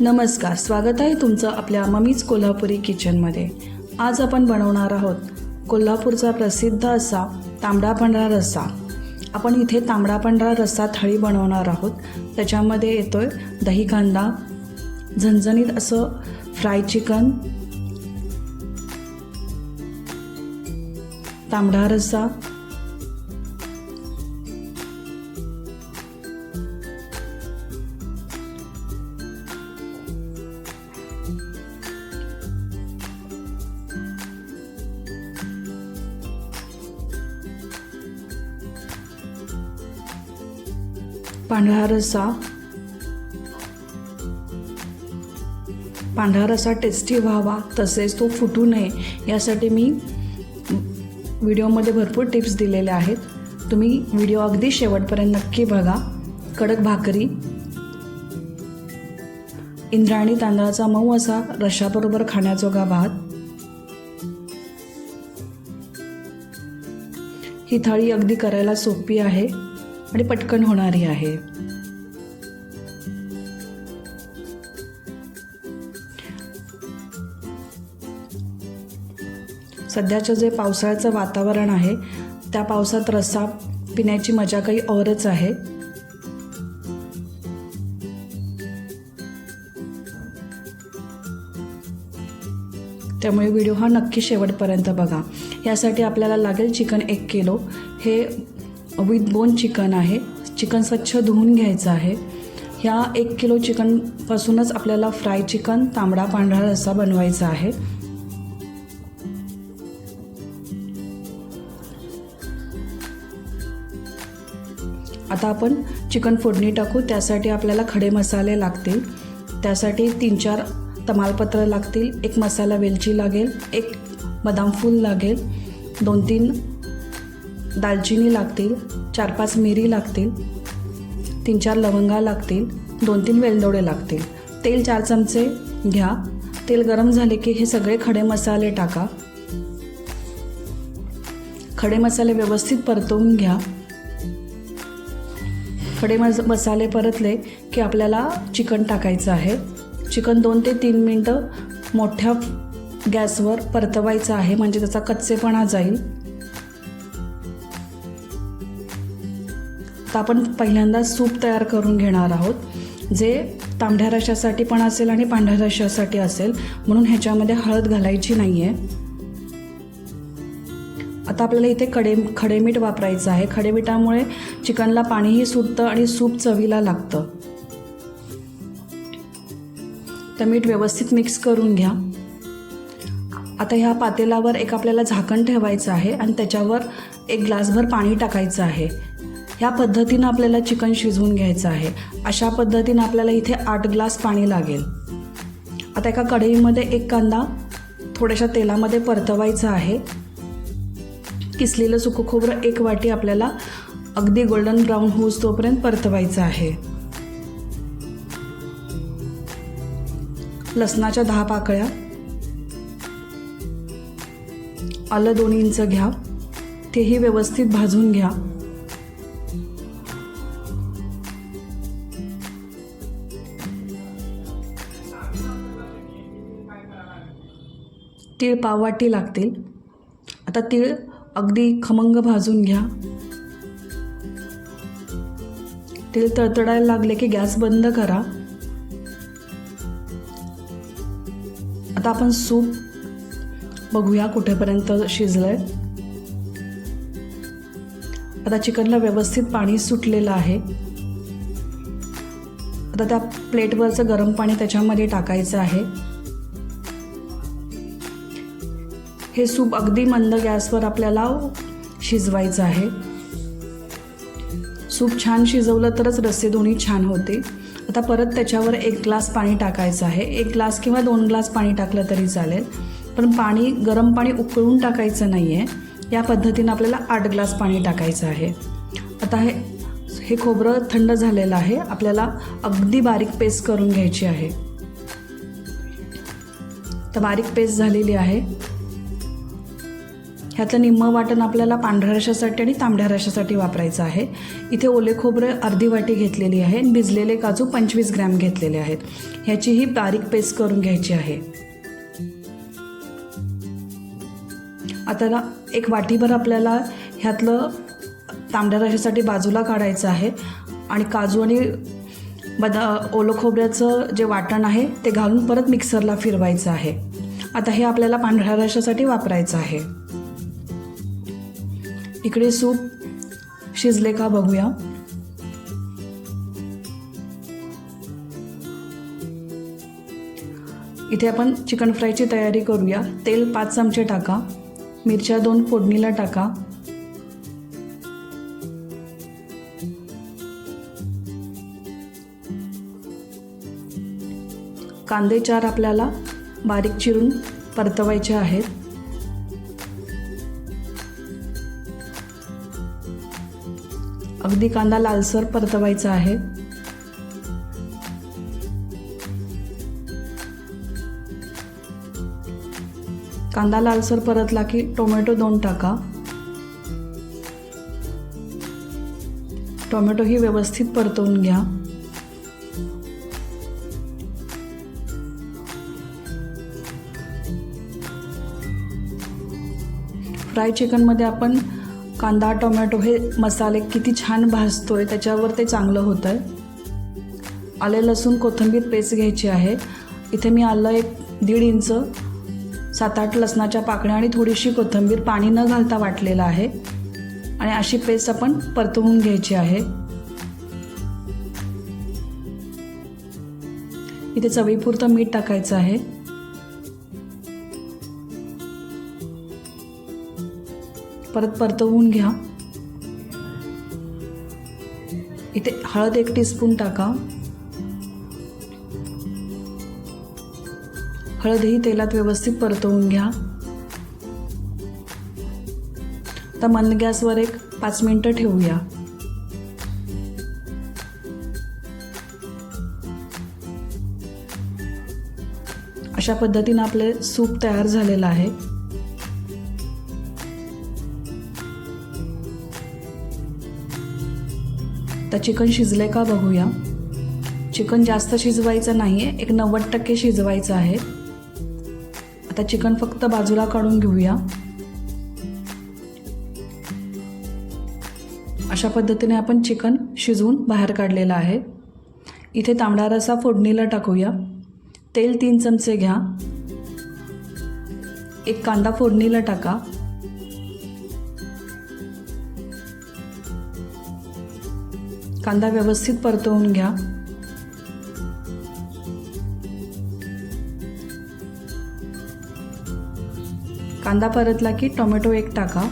नमस्कार स्वागत आहे तुमचं आपल्या मम्मीज कोल्हापुरी किचनमध्ये. आज आपण बनवणार आहोत कोल्हापूरचा प्रसिद्ध असा तांबडा पांढरा रस्सा. आपण इथे तांबडा पांढरा रस्सा थाळी बनवणार आहोत. त्याच्यामध्ये येतोय दही कांदा झणझणीत असं फ्राय चिकन तांबडा रस्सा पांढरा रस्सा पांढरा रस्सा टेस्टी व्हावा तसेच तो फुटू नये यासाठी मी व्हिडिओमध्ये भरपूर टिप्स दिलेल्या आहेत. तुम्ही व्हिडिओ अगदी शेवटपर्यंत नक्की बघा. कडक भाकरी इंद्रायणी तांदळाचा मऊ असा रशाबरोबर खाण्याजोगा भात ही थाळी अगदी करायला सोपी आहे. आणि पटकन होणारी आहे. सध्याचं जे पावसाळ्याचं वातावरण आहे त्या पावसात रस्सा पिण्याची मजा काही औरच आहे. त्यामुळे व्हिडिओ हा नक्की शेवटपर्यंत बघा. यासाठी आपल्याला लागेल चिकन एक किलो. हे विथ बोन चिकन आहे. चिकन स्वच्छ धुवून घ्यायचं आहे. ह्या एक किलो चिकनपासूनच आपल्याला फ्राय चिकन तांबडा पांढरा रस्सा बनवायचा आहे. आता आपण चिकन फोडणी टाकू. त्यासाठी आपल्याला खडे मसाले लागतील. त्यासाठी तीन चार तमालपत्र लागतील. एक मसाला वेलची लागेल. एक बदाम फूल लागेल. दोन तीन दालचिनी लागतील चार पाच मिरी लागतील तीन चार लवंगा लागतील दोन तीन वेलदोडे लागतील. तेल चार चमचे घ्या. तेल गरम झाले की हे सगळे खडे मसाले टाका. खडे मसाले व्यवस्थित परतवून घ्या. खडे मस मसाले परतले की आपल्याला चिकन टाकायचं आहे. चिकन दोन ते तीन मिनटं मोठ्या गॅसवर परतवायचं आहे म्हणजे त्याचा कच्चेपणा जाईल. तर आपण पहिल्यांदा सूप तयार करून घेणार आहोत जे तांबड्या रशासाठी पण असेल आणि पांढऱ्या रशासाठी असेल म्हणून ह्याच्यामध्ये हळद घालायची नाही आहे आता आपल्याला इथे खडे खडेमीठ वापरायचं आहे. खडेमीठामुळे चिकनला पाणीही सुटतं आणि सूप चवीला लागतं. तर मीठ व्यवस्थित मिक्स करून घ्या. आता ह्या पातेलावर एक आपल्याला झाकण ठेवायचं आहे आणि त्याच्यावर एक ग्लासभर पाणी टाकायचं आहे. ह्या पद्धतीनं आपल्याला चिकन शिजवून घ्यायचं आहे. अशा पद्धतीनं आपल्याला इथे आठ ग्लास पाणी लागेल. आता एका कढईमध्ये एक कांदा थोड्याशा तेलामध्ये परतवायचा आहे. किसलेलं सुकं खोबरं एक वाटी आपल्याला अगदी गोल्डन ब्राऊन होऊस तोपर्यंत परतवायचं आहे. लसणाच्या दहा पाकळ्या. आलं दोन इंच घ्या. तेही व्यवस्थित भाजून घ्या. तीळ पाववाटी लागतील. आता तीळ अगदी खमंग भाजून घ्या. तीळ तळतडायला लागले की गॅस बंद करा. आता आपण सूप बघूया कुठेपर्यंत शिजलंय. आता चिकनला व्यवस्थित पाणी सुटलेलं आहे. आता त्या प्लेटवरचं गरम पाणी त्याच्यामध्ये टाकायचं आहे. हे सूप अगदी मंद गॅसवर आपल्याला शिजवायचं आहे. सूप छान शिजवलं तरच रस्से दोन्ही छान होते. आता परत त्याच्यावर एक ग्लास पाणी टाकायचं आहे. एक ग्लास किंवा दोन ग्लास पाणी टाकलं तरी चालेल. पण पाणी गरम पाणी उकळून टाकायचं नाही आहे या पद्धतीनं आपल्याला आठ ग्लास पाणी टाकायचं आहे. आता हे हे खोबरं थंड झालेलं आहे. आपल्याला अगदी बारीक पेस्ट करून घ्यायची आहे. तर बारीक पेस्ट झालेली आहे. ह्यातलं निम्मं वाटण आपल्याला पांढऱ्या रशासाठी आणि तांबड्या रशासाठी वापरायचं आहे. इथे ओले खोबरे अर्धी वाटी घेतलेली आहे आणि भिजलेले काजू पंचवीस ग्रॅम घेतलेले आहेत. ह्याची ही बारीक पेस्ट करून घ्यायची आहे. आता एक वाटीभर आपल्याला ह्यातलं तांबड्या रशासाठी बाजूला काढायचं आहे आणि काजू आणि बदा ओलं खोबऱ्याचं जे वाटण आहे ते घालून परत मिक्सरला फिरवायचं आहे. आता हे आपल्याला पांढऱ्या रशासाठी वापरायचं आहे. इकडे सूप शिजले का बघूया. इथे आपण चिकन फ्रायची तयारी करूया. तेल पाच चमचे टाका. मिरच्या दोन फोडणीला टाका. कांदे चार आपल्याला बारीक चिरून परतवायचे आहेत. अगदी कांदा लालसर परतवायचा आहे. कांदा लालसर परतला की टोमॅटो दोन टाका. टोमॅटो ही व्यवस्थित परतवून घ्या. फ्राय चिकनमध्ये आपण कांदा टोमॅटो हे मसाले किती छान भाजतो आहे त्याच्यावर ते चांगलं होतं आहे आले लसूण कोथिंबीर पेस्ट घ्यायची आहे. इथे मी आलं एक दीड इंच सात आठ लसणाच्या पाकळ्या आणि थोडीशी कोथिंबीर पाणी न घालता वाटलेलं आहे. आणि अशी पेस्ट आपण परतवून घ्यायची आहे. इथे चवीपुरतं मीठ टाकायचं आहे. परत परतवून घ्या. इथे हळद एक टीस्पून टाका. हळदही तेलात व्यवस्थित परतवून घ्या. आता मंद गॅसवर एक पाच मिनटं ठेवूया. अशा पद्धतीनं आपले सूप तयार झालेलं आहे. आता चिकन शिजले का बघूया. चिकन जास्त शिजवायचं नाही आहे एक नव्वद टक्के शिजवायचं आहे. आता चिकन फक्त बाजूला काढून घेऊया. अशा पद्धतीने आपण चिकन शिजवून बाहेर काढलेलं आहे. इथे तांबडा रसा फोडणीला टाकूया. तेल तीन चमचे घ्या. एक कांदा फोडणीला टाका. कांदा व्यवस्थित परतवून घ्या. कांदा परतला की टोमॅटो एक टाका.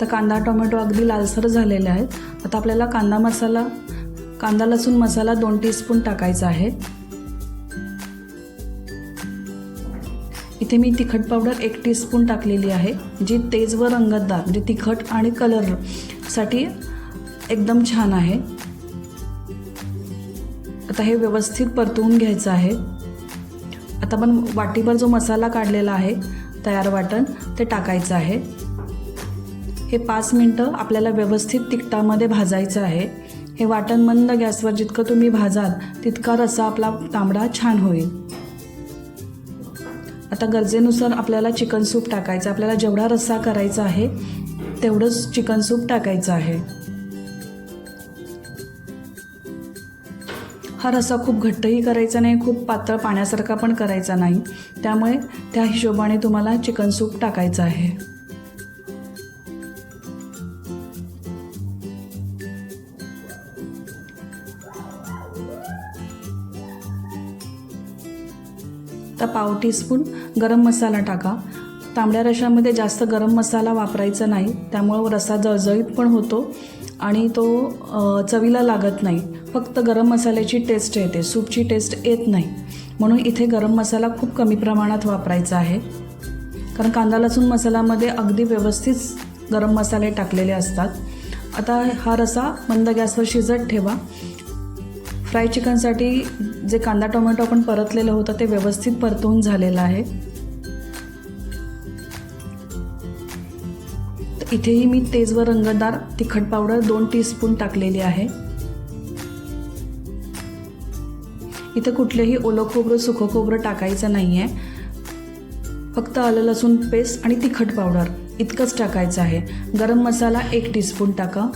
तर कांदा टोमॅटो अगदी लालसर झालेले आहेत. आता आपल्याला कांदा मसाला कांदा लसूण मसाला दोन टीस्पून टाकायचा आहे. इथे मी तिखट पावडर एक टीस्पून टाकलेली आहे जी तेज व रंगतदार म्हणजे तिखट आणि कलरसाठी एकदम छान आहे. आता हे व्यवस्थित परतवून घ्यायचं आहे. आता आपण वाटीभर जो मसाला काढलेला आहे तयार वाटण ते टाकायचं आहे. हे पाच मिनटं आपल्याला व्यवस्थित तिखटामध्ये भाजायचं आहे. हे वाटण मंद गॅसवर जितकं तुम्ही भाजाल तितका रसा आपला तांबडा छान होईल. आता गरजेनुसार आपल्याला चिकन सूप टाकायचं आपल्याला जेवढा रस्सा करायचा आहे तेवढंच चिकन सूप टाकायचं आहे. हा रस्सा खूप घट्टही करायचा नाही खूप पातळ पाण्यासारखा पण करायचा नाही. त्यामुळे त्या हिशोबाने तुम्हाला चिकन सूप टाकायचं आहे. आता पाव टीस्पून गरम मसाला टाका. तांबड्या रशामध्ये जास्त गरम मसाला वापरायचा नाही त्यामुळं रसा जळजळीत पण होतो आणि तो चवीला लागत नाही. फक्त गरम मसाल्याची टेस्ट येते सूपची टेस्ट येत नाही. म्हणून इथे गरम मसाला खूप कमी प्रमाणात वापरायचा आहे. कारण कांदा लसूण मसाल्यामध्ये अगदी व्यवस्थित गरम मसाले टाकलेले असतात. आता हा रसा मंद गॅसवर शिजत ठेवा. फ्राय चिकनसाठी जे कांदा टोमॅटो आपण परतलेलं होतं ते व्यवस्थित परतवून झालेलं आहे. तर इथेही मी तेज व रंगदार तिखट पावडर दोन टीस्पून टाकलेली आहे. इथं कुठलंही ओलं खोबरं सुखं खोबरं टाकायचं नाही आहे फक्त आलं लसूण पेस्ट आणि तिखट पावडर इतकंच टाकायचं आहे. गरम मसाला एक टीस्पून टाका.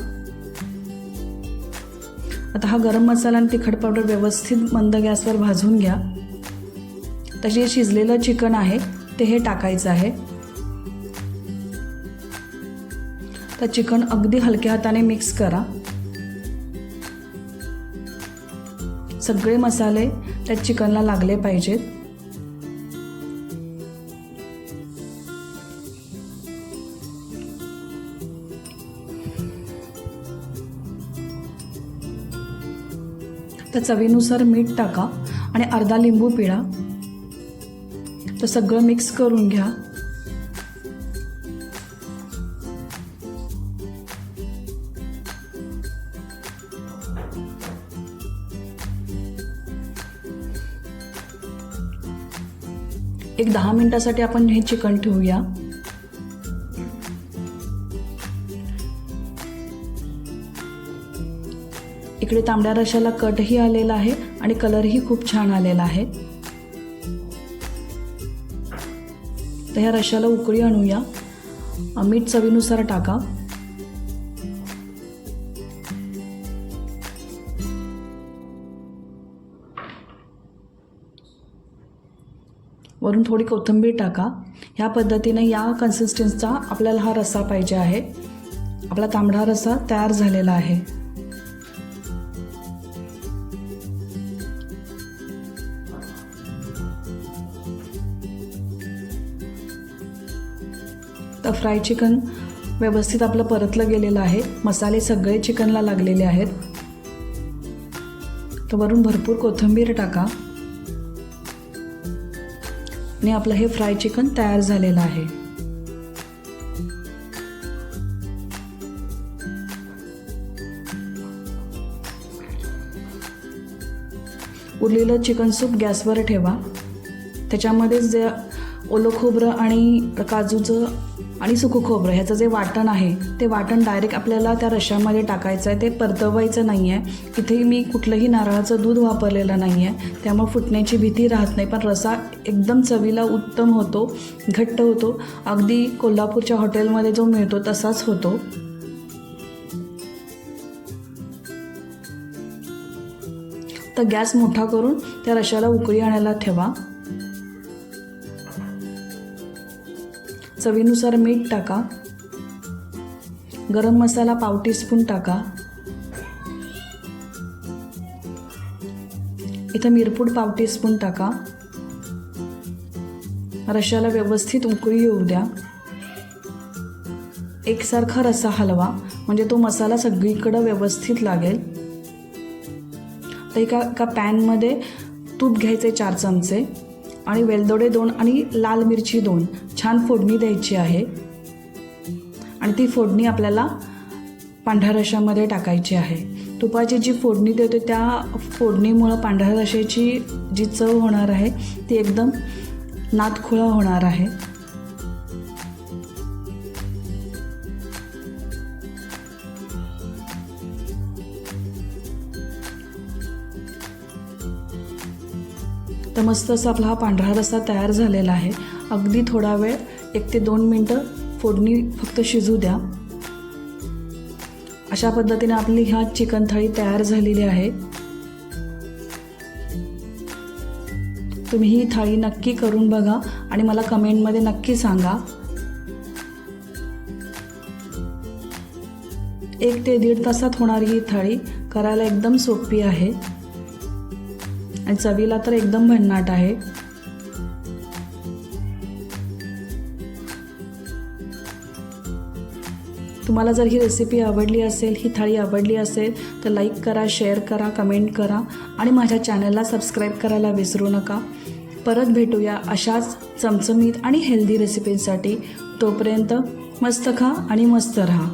आता हा गरम मसाला आणि तिखट पावडर व्यवस्थित मंद गॅसवर भाजून घ्या. तसे शिजलेलं चिकन आहे ते हे टाकायचं आहे. तर चिकन अगदी हलक्या हाताने मिक्स करा. सगळे मसाले त्या चिकनला लागले पाहिजेत. तर चवीनुसार मीठ टाका आणि अर्धा लिंबू पिळा. तर सगळं मिक्स करून घ्या. एक दहा मिनटासाठी आपण हे चिकन ठेवूया. इकडे तांबड्या रशाला कटही आलेला आहे आणि कलरही खूप छान आलेला आहे. तर ह्या रशाला उकळी आणूया. मीठ चवीनुसार टाका. वरून थोडी कोथिंबीर टाका. ह्या पद्धतीने या कन्सिस्टन्सचा आपल्याला हा रस्सा पाहिजे आहे. आपला तांबडा रस्सा तयार झालेला आहे. तर फ्राय चिकन व्यवस्थित आपलं परतलं गेलेलं आहे. मसाले सगळे चिकनला लागलेले आहेत. तर वरून भरपूर कोथिंबीर टाका. आणि आपलं हे फ्राय चिकन तयार झालेलं आहे. उरलेलं चिकन सूप गॅसवर ठेवा. त्याच्यामध्येच जे ओलं खोबरं आणि काजूचं आणि सुकं खोबरं ह्याचं जे वाटण आहे ते वाटण डायरेक्ट आपल्याला त्या रश्यामध्ये टाकायचं आहे ते परतवायचं नाही आहे इथेही मी कुठलंही नारळाचं दूध वापरलेलं नाही आहे त्यामुळे फुटण्याची भीती राहत नाही पण रसा एकदम चवीला उत्तम होतो घट्ट होतो. अगदी कोल्हापूरच्या हॉटेलमध्ये जो मिळतो तसाच होतो. तर गॅस मोठा करून त्या रशाला उकळी आणायला ठेवा. चवीनुसार मीठ टाका. गरम मसाला पाव टीस्पून टाका. इथं मिरपूड पाव टीस्पून टाका. रशाला व्यवस्थित उकळी येऊ द्या. एकसारखा रस्सा हलवा म्हणजे तो मसाला सगळीकडं व्यवस्थित लागेल. तर एका एका पॅनमध्ये तूप घ्यायचे चार चमचे आणि वेलदोडे दोन आणि लाल मिरची दोन. छान फोडणी द्यायची आहे. आणि ती फोडणी आपल्याला पांढऱ्या रशामध्ये टाकायची आहे. तुपाची जी फोडणी देतो त्या फोडणीमुळं पांढऱ्या रशाची जी चव होणार आहे ती एकदम नातखुळा होणार आहे. तर मस्त असा आपला हा पांढरा रस्सा तयार झालेला आहे. अगदी थोडा वेळ एक ते दोन मिनटं फोडणी फक्त शिजू द्या. अशा पद्धतीने आपली ह्या चिकन थाळी तयार झालेली आहे. तुम्ही ही थाळी नक्की करून बघा आणि मला कमेंटमध्ये नक्की सांगा. एक ते दीड तासात होणारी ही थाळी करायला एकदम सोपी आहे. आणि चवीला तर एकदम भन्नाट आहे. तुम्हाला जर ही रेसिपी आवडली असेल ही थाळी आवडली असेल तर लाईक करा शेअर करा कमेंट करा आणि माझ्या चॅनलला सबस्क्राईब करायला विसरू नका. परत भेटूया अशाच चमचमीत आणि हेल्दी रेसिपींसाठी तोपर्यंत मस्त खा आणि मस्त राहा.